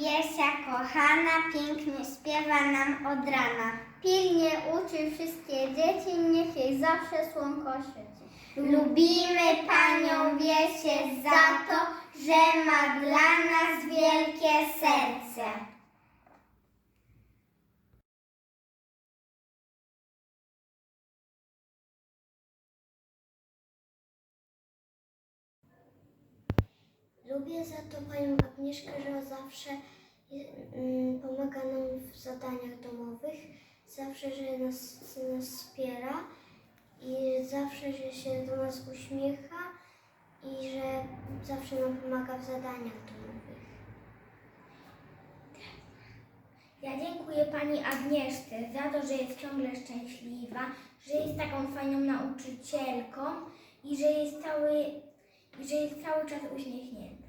Wiesia kochana, pięknie śpiewa nam od rana. Pilnie uczy wszystkie dzieci, niech jej zawsze słonko świeci. Lubimy panią Wiesię za to, że ma dla nas wielkie serce. Lubię za to panią Agnieszkę, że zawsze pomaga nam w zadaniach domowych, zawsze, że nas, nas wspiera i zawsze, że się do nas uśmiecha i że zawsze nam pomaga w zadaniach domowych. Ja dziękuję pani Agnieszce za to, że jest ciągle szczęśliwa, że jest taką fajną nauczycielką i że jest cały, że jest cały czas uśmiechnięta.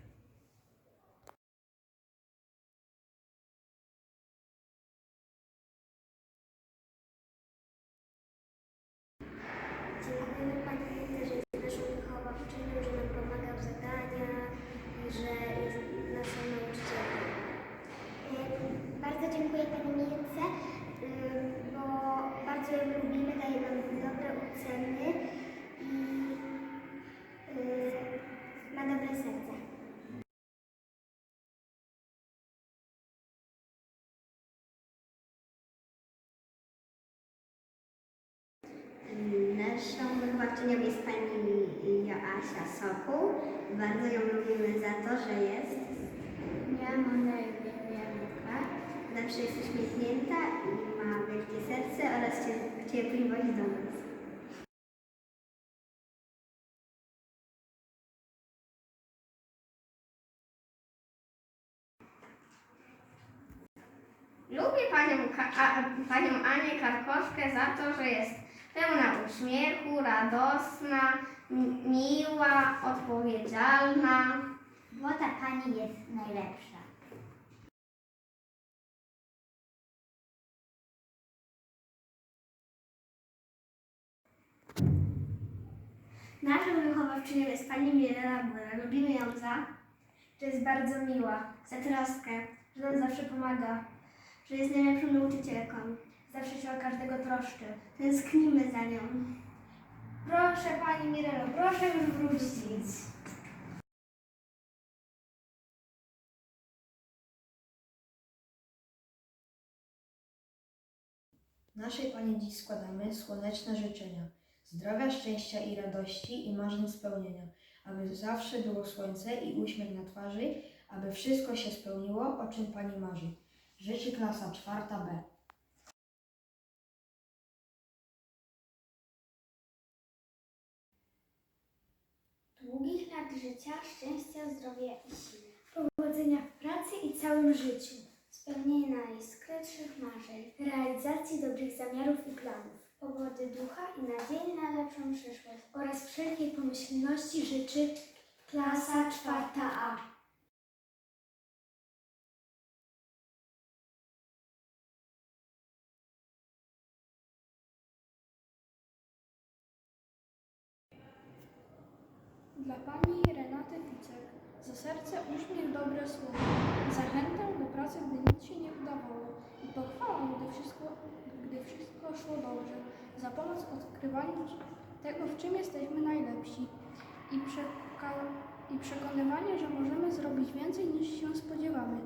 Dziękujemy pani Ewie, że jest naszą wychowawczynią, że nam pomaga w zadaniach i że jest naszą nauczycielką. Bardzo dziękuję pani Mirce, bo bardzo ją lubimy, daje nam dobre oceny i serce. Naszą wychowawczynią jest pani Joasia Sokół. Bardzo ją lubimy za to, że jest. Ja mam na imię Januka. Zawsze jest uśmiechnięta i ma wielkie serce oraz cie- cierpliwość do nas. Lubię panią, Ka- panią Anię Karkowską za to, że jest pełna uśmiechu, radosna, miła, odpowiedzialna. Bo ta pani jest najlepsza. Naszą wychowawczynią jest pani Mirela Bura. Lubimy ją za, że jest bardzo miła, za troskę, że nam zawsze pomaga, że jest najlepszą nauczycielką. zawsze się o każdego troszczy. Tęsknimy za nią. Proszę pani Mirelo, proszę już wrócić. Naszej Pani dziś składamy słoneczne życzenia. Zdrowia, szczęścia i radości i marzeń spełnienia. Aby zawsze było słońce i uśmiech na twarzy, aby wszystko się spełniło, o czym Pani marzy. Życzy klasa czwarta B. Długich lat życia, szczęścia, zdrowia i siły. Powodzenia w pracy i całym życiu. Spełnienia najskrytszych marzeń. Realizacji dobrych zamiarów i planów. Pogody ducha i nadziei na lepszą przyszłość. Oraz wszelkiej pomyślności życzy klasa czwarta A. Dla pani Renaty Ficek za serce uśmiech, dobre słowo, zachętę do pracy, gdy nic się nie udawało i pochwałę, gdy wszystko, gdy wszystko szło dobrze, za pomoc w odkrywaniu tego, w czym jesteśmy najlepsi i, przeka- i przekonywanie, że możemy zrobić więcej niż się spodziewamy,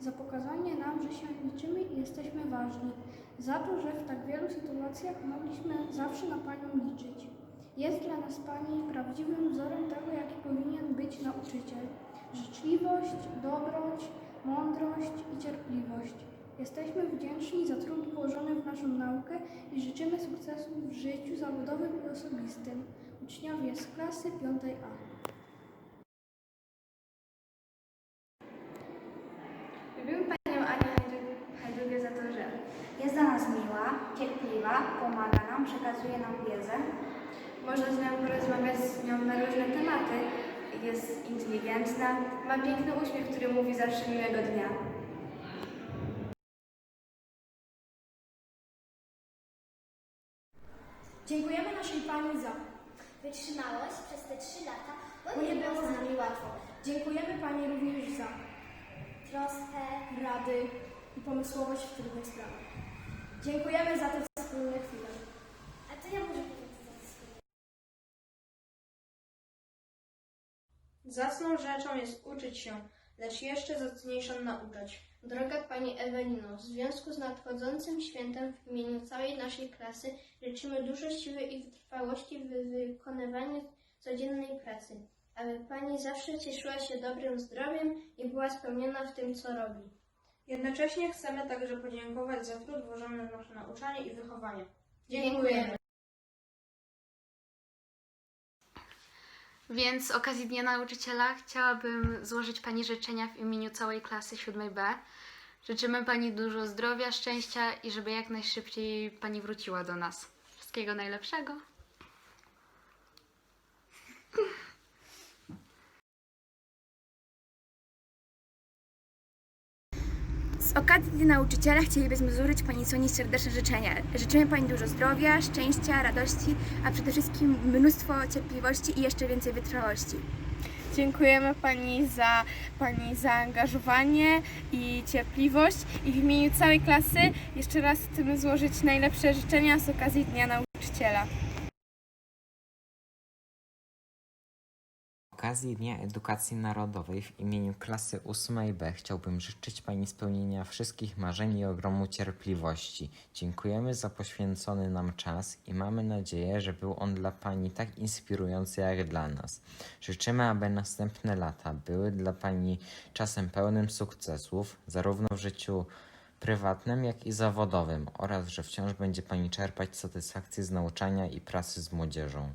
za pokazanie nam, że się liczymy i jesteśmy ważni, za to, że w tak wielu sytuacjach mogliśmy zawsze na Panią liczyć. Jest dla nas Pani prawdziwym wzorem tego, jaki powinien być nauczyciel. Życzliwość, dobroć, mądrość i cierpliwość. Jesteśmy wdzięczni za trud włożony w naszą naukę i życzymy sukcesów w życiu zawodowym i osobistym. Uczniowie z klasy 5A. Lubimy panią Anię Hajdugę za to, że Jest dla nas miła, cierpliwa, pomaga nam, przekazuje nam wiedzę. Można z nią porozmawiać z nią na różne tematy. Jest inteligentna, ma piękny uśmiech, który mówi zawsze miłego dnia. Dziękujemy naszej Pani za Wytrzymałość przez te trzy lata, bo nie było z nami łatwo. Dziękujemy Pani również za troskę. rady i pomysłowość w trudnych sprawach. Dziękujemy za te wspólne chwile. Zacną rzeczą jest uczyć się, lecz jeszcze zacniejszą nauczać. Droga Pani Ewelino, w związku z nadchodzącym świętem w imieniu całej naszej klasy życzymy dużo siły i wytrwałości w wykonywaniu codziennej pracy, aby Pani zawsze cieszyła się dobrym zdrowiem i była spełniona w tym, co robi. Jednocześnie chcemy także podziękować za trud włożony w nasze nauczanie i wychowanie. Dziękujemy. Więc z okazji Dnia Nauczyciela chciałabym złożyć Pani życzenia w imieniu całej klasy 7B. Życzymy Pani dużo zdrowia, szczęścia i żeby jak najszybciej Pani wróciła do nas. Wszystkiego najlepszego. Z okazji Dnia Nauczyciela chcielibyśmy złożyć Pani Soni serdeczne życzenia. Życzymy Pani dużo zdrowia, szczęścia, radości, a przede wszystkim mnóstwo cierpliwości i jeszcze więcej wytrwałości. Dziękujemy Pani za Pani zaangażowanie i cierpliwość i w imieniu całej klasy jeszcze raz chcemy złożyć najlepsze życzenia z okazji Dnia Nauczyciela. Okazji Dnia Edukacji Narodowej w imieniu klasy 8B chciałbym życzyć Pani spełnienia wszystkich marzeń i ogromu cierpliwości. Dziękujemy za poświęcony nam czas i mamy nadzieję, że był on dla Pani tak inspirujący jak dla nas. Życzymy, aby następne lata były dla Pani czasem pełnym sukcesów, zarówno w życiu prywatnym, jak i zawodowym oraz że wciąż będzie Pani czerpać satysfakcję z nauczania i pracy z młodzieżą.